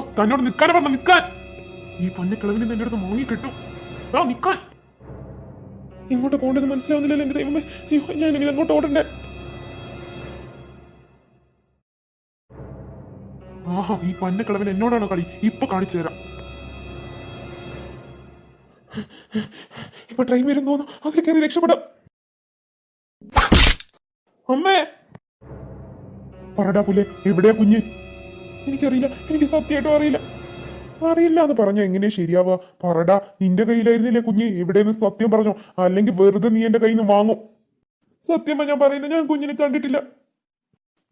തന്നോട് നിക്കാൻ പറഞ്ഞ നിൽക്കാൻ ഈ പൊന്നക്കിളവിനെ എന്റെ അടുത്ത് മുങ്ങി കിട്ടും. ദോ, നിൽക്കാൻ ഇങ്ങോട്ട് പോകേണ്ടത് മനസ്സിലാവുന്നില്ലല്ലോ എന്റെ ദൈവമേ. അയ്യോ ഞാൻ ഇനി അങ്ങോട്ട് ഓടണ്ടേ? ആഹാ ഈ പന്നക്കിളവൻ എന്നോടാണോ കളി? ഇപ്പൊ കാണിച്ചു തരാം. ഇപ്പൊ ട്രെയിൻ വരും തോന്നുന്നു. അതിൽ കയറി രക്ഷപ്പെടാം. അമ്മേ! പറടാ പുല്ലേ എവിടെയാ കുഞ്ഞ്? എനിക്കറിയില്ല. എനിക്ക് സത്യമായിട്ടും അറിയില്ല. അറിയില്ല എന്ന് പറഞ്ഞാൽ എങ്ങനെ ശരിയാവുക? പറടാ നിന്റെ കയ്യിലായിരുന്നില്ലേ കുഞ്ഞ്? എവിടെയെന്ന് സത്യം പറഞ്ഞോ? അല്ലെങ്കിൽ വെറുതെ നീ എന്റെ കയ്യിൽ നിന്ന് വാങ്ങും? സത്യമാ ഞാൻ പറയുന്നത് ഞാൻ കുഞ്ഞിനെ കണ്ടിട്ടില്ല.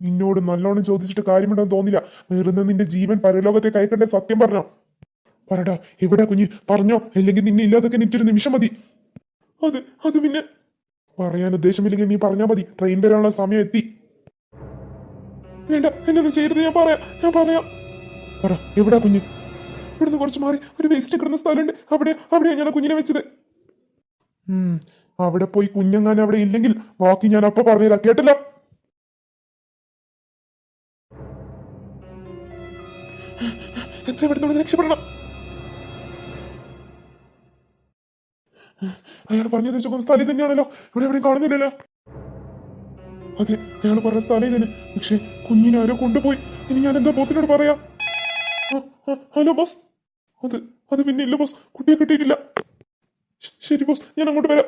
നിന്നോട് നല്ലോണം ചോദിച്ചിട്ട് കാര്യമുണ്ടെന്ന് തോന്നില്ല. വെറുതെ നിന്റെ ജീവൻ പരലോകത്തെ അയക്കണ്ടേ സത്യം പറഞ്ഞോ? പറടാ എവിടാ കുഞ്ഞ്? പറഞ്ഞോ. അല്ലെങ്കിൽ നിന്നെ ഇല്ലാതൊക്കെ എനിക്കൊരു നിമിഷം മതി. അത് അത് പിന്നെ പറയാൻ ഉദ്ദേശമില്ലെങ്കിൽ നീ പറഞ്ഞാ മതി. ട്രെയിൻ വരാനുള്ള സമയം എത്തി. വേണ്ട എന്നൊന്നും ചെയ്യരുത് ഞാൻ പറയാം ഞാൻ പറയാം. പറ എവിടാ കുഞ്ഞ്? ഇവിടുന്ന് കുറച്ച് മാറി ഒരു വേസ്റ്റ് കിടന്ന സ്ഥലമുണ്ട്. അവിടെ അവിടെയാ ഞാൻ കുഞ്ഞിനെ വെച്ചത്? അവിടെ പോയി കുഞ്ഞങ്ങാൻ അവിടെ ഇല്ലെങ്കിൽ ബാക്കി ഞാൻ അപ്പൊ പറഞ്ഞുതരാം കേട്ടല്ലോ? എത്ര പെട്ടെന്ന് രക്ഷപ്പെടണം? അയാൾ പറഞ്ഞത് വെച്ചപ്പോ സ്ഥലം തന്നെയാണല്ലോ ഇവിടെ എവിടെയും കാണുന്നില്ലല്ലോ. അതെ അയാൾ പറഞ്ഞ സ്ഥലം തന്നെ പക്ഷെ കുഞ്ഞിനെ ആരോ കൊണ്ടുപോയി. ഇനി ഞാൻ എന്താ ബോസിനോട് പറയാ? Hello boss. അത് അത് പിന്നെ ഇല്ല ബോസ്. കുട്ടിയെ കിട്ടിയിട്ടില്ല. ശരി ബോസ് ഞാൻ അങ്ങോട്ട് വരാം.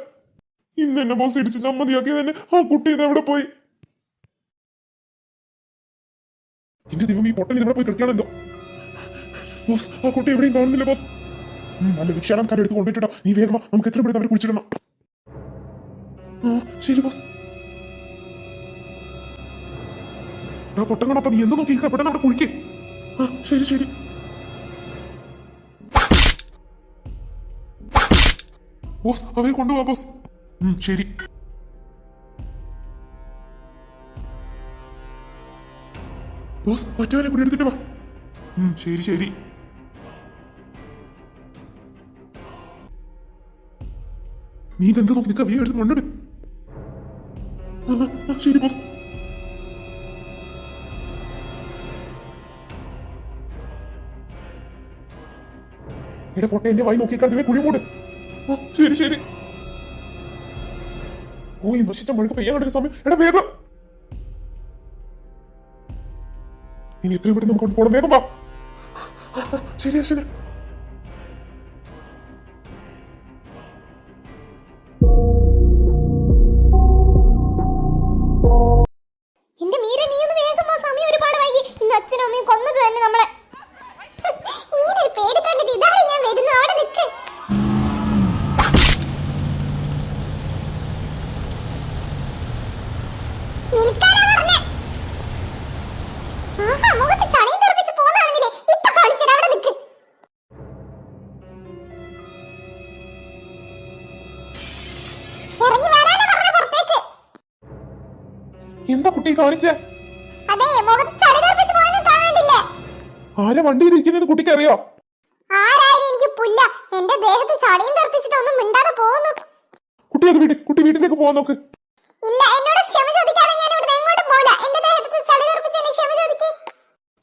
ഇന്ന് എന്നെ ബോസ് ഇടിച്ച് ചമ്മതിയാക്കിയത് തന്നെ ആ കുട്ടി ഇത് എവിടെ പോയി. എന്റെ ദൈവം ഈ പൊട്ടൽ ഇവിടെ പോയി കിടക്കുകയാണെന്തോ? ബോസ് ആ കുട്ടി എവിടെയും കാണുന്നില്ല ബോസ്. നല്ല നല്ല കാര്യം എടുത്ത് കൊണ്ടിട്ടോ നീ വേഗം നമുക്ക് എത്ര പെട്ടെന്ന് അവരെ കുളിച്ചിടണം. ആ ശരി ബോസ്. ആ പൊട്ടങ്ങണപ്പ നീ? എന്ത് നോക്കി? പെട്ടെന്ന് അവിടെ കുളിക്കേ. ആ ശരി ശരി. ബോസ് അവയെ കൊണ്ടുപോവാ ബോസ്. ശരി. ബോസ് മറ്റവനെ കൂടി എടുത്തിട്ട് വാ. ശരി ശരി. നീ ഇതെന്ത് നോക്കി? നിൽക്കുക എടുത്ത് ആ, ശരി ബോസ്. എടാ പൊട്ട എന്റെ വായി നോക്കിക്കാതെ കുഴി കുഴിമൂട്. ശരി ശരി. ഓ ഈ നശിച്ച മഴക്ക് കണ്ടൊരു സമയം. എടാ വേഗം. ഇനി എത്രയും പെട്ടെന്ന് നമുക്ക് പോകണം വേഗം വാ. ശരിയാ ശരി കുട്ടി കാണിച്ചേ. ആരെ വണ്ടിയിൽ ഇരിക്കുന്നത് കുട്ടിക്ക് അറിയോ കുട്ടി അത് വീട് കുട്ടി വീട്ടിലേക്ക് പോകാൻ നോക്ക്.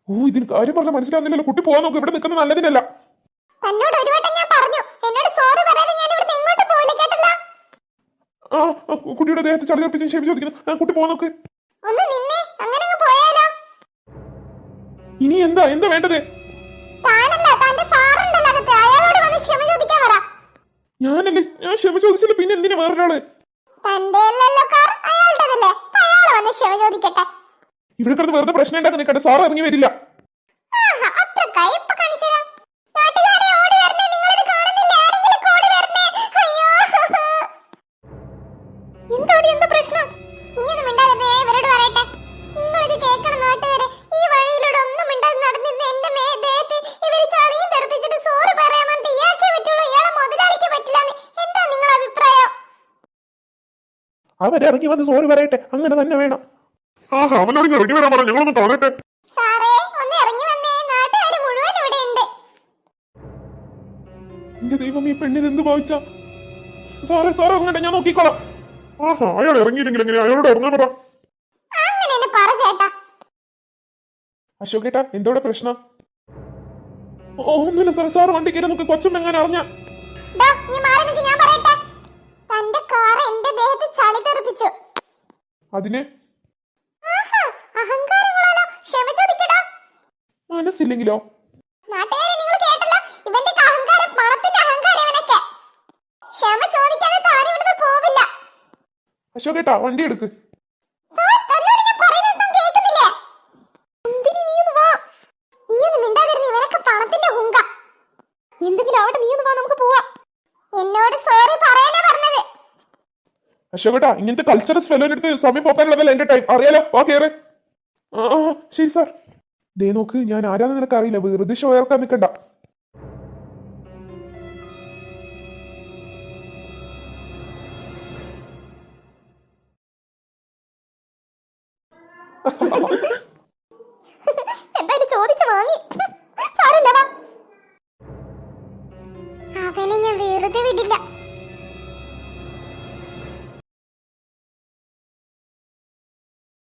ഓ ഇതിന് കാര്യം പറഞ്ഞ മനസ്സിലാവുന്നില്ലല്ലോ. കുട്ടി പോവാൻ നോക്ക്. ഇവിടെ നിൽക്കുന്നത് നല്ലതിനല്ല. തന്നോട് ഒരു വട്ടം ഞാൻ പറഞ്ഞു. എന്നോട് സോറി പറയാതെ ഞാൻ ഇവിടെ എങ്ങോട്ട് പോയില്ല കേട്ടല്ലോ? ആ ആ, കുട്ടിയുടെ ദേഹത്ത് ചളി തെറിപ്പിച്ച് ക്ഷമ ചോദിക്കുന്നു. കുട്ടി പോവാൻ നോക്ക്. ഇനി എന്താ? എന്താ വേണ്ടത്? ഞാനല്ലേ ഞാൻ ക്ഷമ ചോദിച്ചില്ല പിന്നെ എന്തിനാ വേറൊരാൾ? ഇവിടെ കിടന്ന് വെറുതെ പ്രശ്നം ഉണ്ടാക്കി കേട്ടോ സാറ് ഇറങ്ങി വരില്ല. അവരിറങ്ങി വന്ന് സോറി പറയട്ടെ. അങ്ങനെ തന്നെ വേണം. ആഹാ അവനോട് ഇറങ്ങി ഇറങ്ങി വരാൻ പറ ഞങ്ങളൊന്ന് കാണട്ടെ. സാറേ, ഒന്ന് ഇറങ്ങി വന്നേ. നാട്ടുകാര് മുഴുവൻ ഇവിടെയുണ്ട്. എന്റെ ദൈവം ഈ പെണ്ണിത് എന്ത് ഭാവിച്ച? സാറേ സാറേ ഇറങ്ങട്ടെ ഞാൻ നോക്കിക്കോളാം. ആഹാ അയാൾ ഇറങ്ങിയില്ലെങ്കിൽ എങ്ങനെ? അയാളോട് ഇറങ്ങാൻ പറ. അങ്ങനെ എന്നെ പറ ചേട്ടാ. അശോകേട്ടാ എന്തോടെ പ്രശ്നം? ഓ ഒന്നുമില്ല സാർ സാർ വണ്ടി കയറി നമുക്ക് കൊച്ചും എങ്ങനെ അറിഞ്ഞ. നീ മാറി ഞാൻ പറയട്ടെ. തന്റെ കാർ എന്റെ ദേഹത്ത് ചളി തെറിപ്പിച്ചു. അതിന്? മനസ്സില്ലെങ്കിലോ? നാട്ടുകാരെ നിങ്ങൾ കേട്ടല്ലോ ഇവന്റെ അഹങ്കാരം പണത്തിന്റെ അഹങ്കാരം ഇവനൊക്കെ ക്ഷമ ചോദിക്കാതെ താൻ ഇവിടുന്ന് പോവില്ല അശോകേട്ടാ വണ്ടി എടുക്ക് താൻ തന്നോട് ഞാൻ പറയുന്നത് താൻ കേൾക്കുന്നില്ലേ എന്തിന് നീ ഒന്ന് വാ നീ ഒന്ന് മിണ്ടാതിരുന്ന് ഇവനൊക്കെ പണത്തിന്റെ ഹുങ്ക എന്തെങ്കിലും ആവട്ടെ നീ ഒന്ന് വാ നമുക്ക് പോവാം എന്നോട് സോറി പറയാനാ പറഞ്ഞത് അശോകേട്ടാ ഇങ്ങനത്തെ കൾച്ചറൽ ഫെലോന്റെ അടുത്ത് സമയം പോക്കാനുള്ളതല്ല എന്റെ ടൈം അറിയാലോ? വാ കേറ്. ആ ശരി സാർ ദേ നോക്ക് ഞാൻ ആരാന്ന് നിനക്ക് അറിയില്ല. വെറുതെ ഷോ നിൽക്കണ്ട എന്തായാലും